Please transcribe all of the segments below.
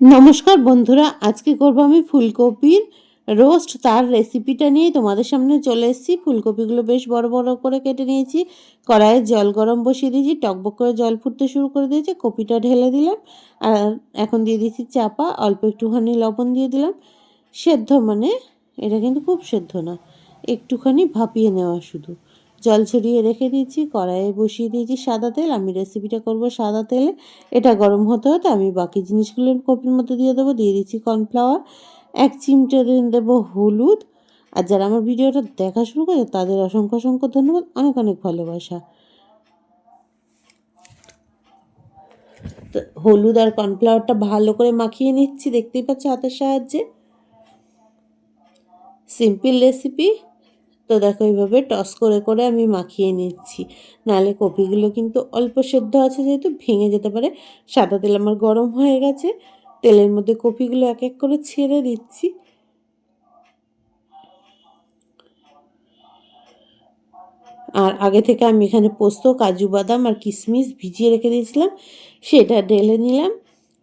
নমস্কার বন্ধুরা, আজকে করব আমি ফুলকপির রোস্ট তার রেসিপিটা নিয়ে তোমাদের সামনে চলে এসেছি। ফুলকপিগুলো বেশ বড় বড় করে কেটে নিয়েছি। কড়াইয়ে জল গরম বসিয়ে দিয়েছি, টকবক করে জল ফুটতে শুরু করে দিয়েছি, কপিটা ঢেলে দিলাম, আর এখন দিয়ে দিয়েছি চাপা, অল্প একটুখানি লবণ দিয়ে দিলাম। সেদ্ধ মানে এটা কিন্তু খুব সেদ্ধ না, একটুখানি ভাপিয়ে নেওয়া শুধু। জল ছড়িয়ে রেখে দিয়েছি, কড়াইয়ে বসিয়ে দিয়েছি সাদা তেল। আমি রেসিপিটা করব সাদা তেলে। এটা গরম হতে হতে আমি বাকি জিনিসগুলো কপির মধ্যে দিয়ে দেবো। দিয়ে দিচ্ছি কর্নফ্লাওয়ার এক চিমটে দেবো হলুদ। আর যারা আমার ভিডিওটা দেখা শুরু করে তাদের অসংখ্য অসংখ্য ধন্যবাদ, অনেক অনেক ভালোবাসা। তো হলুদ আর কর্নফ্লাওয়ারটা ভালো করে মাখিয়ে নিচ্ছি, দেখতেই পাচ্ছ হাতের সাহায্যে। সিম্পল রেসিপি তো দেখো এইভাবে টস করে করে আমি মাখিয়ে নিচ্ছি। নাহলে কপিগুলো কিন্তু অল্প সেদ্ধ আছে যেহেতু ভেঙে যেতে পারে। সাদা তেল আমার গরম হয়ে গেছে। তেলের মধ্যে কপিগুলো এক এক করে ছেড়ে দিচ্ছি। আর আগে থেকে আমি এখানে পোস্ত, কাজু বাদাম আর কিশমিশ ভিজিয়ে রেখে দিয়েছিলাম। সেটা ঢেলে নিলাম।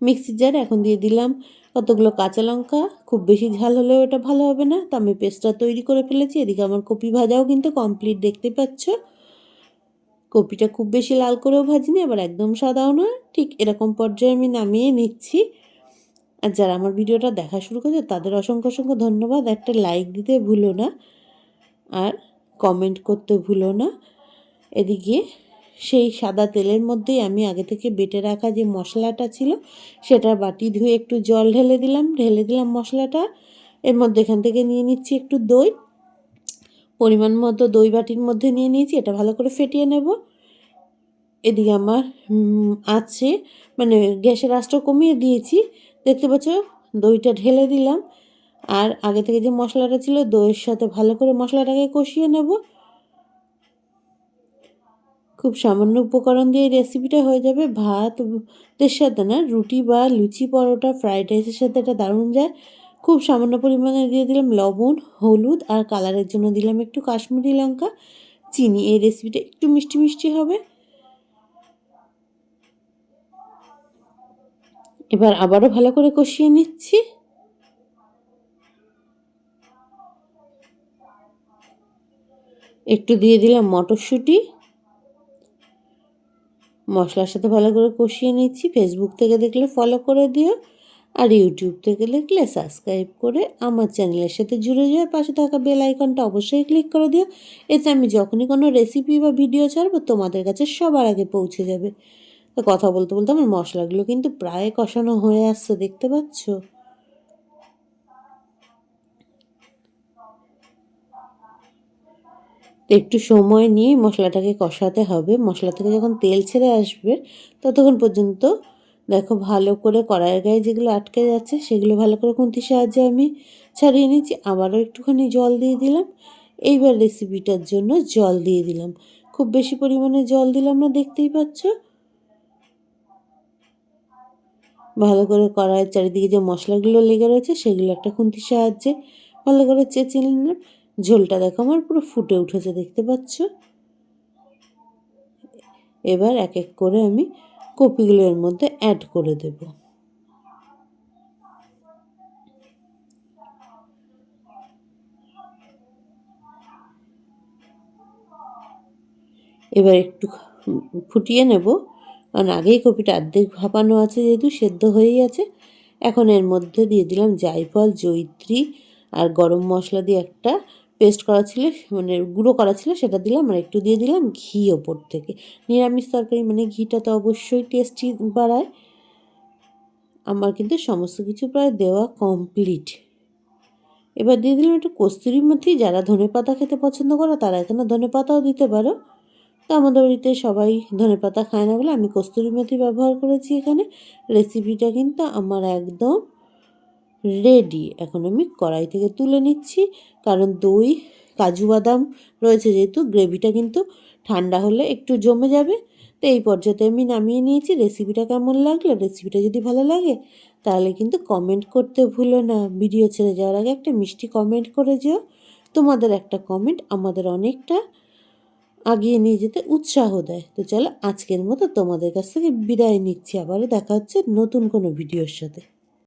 মিক্সির জার এখন দিয়ে দিলাম। কতগুলো কাঁচা লঙ্কা? খুব বেশি ঝাল হলেও এটা ভালো হবে না। তো আমি পেস্টটা তৈরি করে ফেলেছি। এদিকে আমার কপি ভাজাও কিন্তু কমপ্লিট দেখতে পাচ্ছ। কপিটা খুব বেশি লাল করেও ভাজিনি, আবার একদম সাদাও না ঠিক এরকম পর্যায়ে আমি নামিয়ে নিচ্ছি। আর যারা আমার ভিডিওটা দেখা শুরু করেছে, তাদের অসংখ্য অসংখ্য ধন্যবাদ। একটা লাইক দিতে ভুলো না, আর কমেন্ট করতে ভুলো না। এদিকে সেই সাদা তেলের মধ্যেই আমি আগে থেকে বেটে রাখা যে মশলাটা ছিল, সেটা বাটি ধুয়ে একটু জল ঢেলে দিলাম। ঢেলে দিলাম মশলাটা। এর মধ্যে এখান থেকে নিয়ে নিচ্ছি একটু দই। পরিমাণ মতো দই বাটির মধ্যে নিয়ে নিয়েছি, এটা ভালো করে ফেটিয়ে নেব। এদিকে আমার আছে মানে গ্যাসের আঁচটা কমিয়ে দিয়েছি। দেখতে পাচ্ছ? দইটা ঢেলে দিলাম। আর আগে থেকে যে মশলাটা ছিল, দইয়ের সাথে ভালো করে মশলাটাকে কষিয়ে নেব। খুব সামান্য উপকরণ দিয়ে রেসিপিটা হয়ে যাবে। ভাতের সাথে না রুটি বা লুচি পরোটা ফ্রাইড রাইসের সাথে এটা দারুণ যায়। খুব সামান্য পরিমাণে দিয়ে দিলাম লবণ, হলুদ আর কালারের জন্য দিলাম একটু কাশ্মীরি লঙ্কা, চিনি। এই রেসিপিটা একটু মিষ্টি মিষ্টি হবে। এবার আবারও ভালো করে কষিয়ে নিচ্ছি। একটু দিয়ে দিলাম মটরশুঁটি। মশলার সাথে ভালো করে কষিয়ে নিচ্ছি। ফেসবুক থেকে দেখলে ফলো করে দিও আর ইউটিউব থেকে দেখলে সাবস্ক্রাইব করে আমার চ্যানেলের সাথে জুড়ে যাওয়ার পাশে থাকা বেল আইকনটা অবশ্যই ক্লিক করে দিও। এতে আমি যখনই কোনো রেসিপি বা ভিডিও ছাড়বো, তোমাদের কাছে সবার আগে পৌঁছে যাবে। কথা বলতে বলতে আমার মশলাগুলো কিন্তু প্রায় কষানো হয়ে আসছে, দেখতে পাচ্ছ? একটু সময় নিয়ে মশলাটাকে কষাতে হবে। মশলা থেকে যখন তেল ছেড়ে আসবে, ততক্ষণ পর্যন্ত দেখো ভালো করে কড়াইয়ের গায়ে যেগুলো আটকে যাচ্ছে, সেগুলো ভালো করে খুন্তির সাহায্যে আমি ছাড়িয়ে নিচ্ছি। আবারও একটুখানি জল দিয়ে দিলাম। এইবার রেসিপিটার জন্য জল দিয়ে দিলাম। খুব বেশি পরিমাণে জল দিলাম না, দেখতেই পাচ্ছ? ভালো করে কড়াইয়ের চারিদিকে যে মশলাগুলো লেগে রয়েছে, সেগুলো একটা খুন্তির সাহায্যে ভালো করে চেঁচে নিলাম। ঝোলটা দেখো, আমার পুরো ফুটে উঠেছে, দেখতে পাচ্ছ? এবার এক এক করে আমি কপিগুলো এর মধ্যে অ্যাড করে দেব। এবার একটু ফুটিয়ে নেব। কারণ আগেই কপিটা অর্ধেক ভাপানো আছে, যেহেতু সেদ্ধ হয়েই আছে। এখন এর মধ্যে দিয়ে দিলাম জায়ফল জৈত্রী আর গরম মশলা দিয়ে একটা পেস্ট করা ছিল মানে গুঁড়ো করা ছিল, সেটা দিলাম আর একটু দিয়ে দিলাম ঘি ওপর থেকে। নিরামিষ তরকারি মানে ঘিটা তো অবশ্যই টেস্টি বাড়ায়। আমার কিন্তু সমস্ত কিছু প্রায় দেওয়া কমপ্লিট এবার দিয়ে দিলাম একটু কস্তুরি মেথি যারা ধনে পাতা খেতে পছন্দ করে তারা এখানে ধনে পাতাও দিতে পারো। তো আমাদের বাড়িতে সবাই ধনে পাতা খায় না বলে আমি কস্তুরি মেথি ব্যবহার করেছি এখানে। রেসিপিটা কিন্তু আমার একদম রেডি এখন আমি কড়াই থেকে তুলে নিচ্ছি। কারণ দই, কাজু বাদাম রয়েছে যেহেতু গ্রেভিটা কিন্তু ঠান্ডা হলে একটু জমে যাবে। তো এই পর্যায়ে আমি নামিয়ে নিয়েছি। রেসিপিটা কেমন লাগল? রেসিপিটা যদি ভালো লাগে, তাহলে কিন্তু কমেন্ট করতে ভুলো না। ভিডিও ছেড়ে যাওয়ার আগে একটা মিষ্টি কমেন্ট করে যেও। তোমাদের একটা কমেন্ট আমাদের অনেকটা আগিয়ে নিয়ে যেতে উৎসাহ দেয়। তো চলো আজকের মতো তোমাদের কাছ থেকে বিদায় নিচ্ছি। আবারও দেখা হচ্ছে নতুন কোনো ভিডিওর সাথে।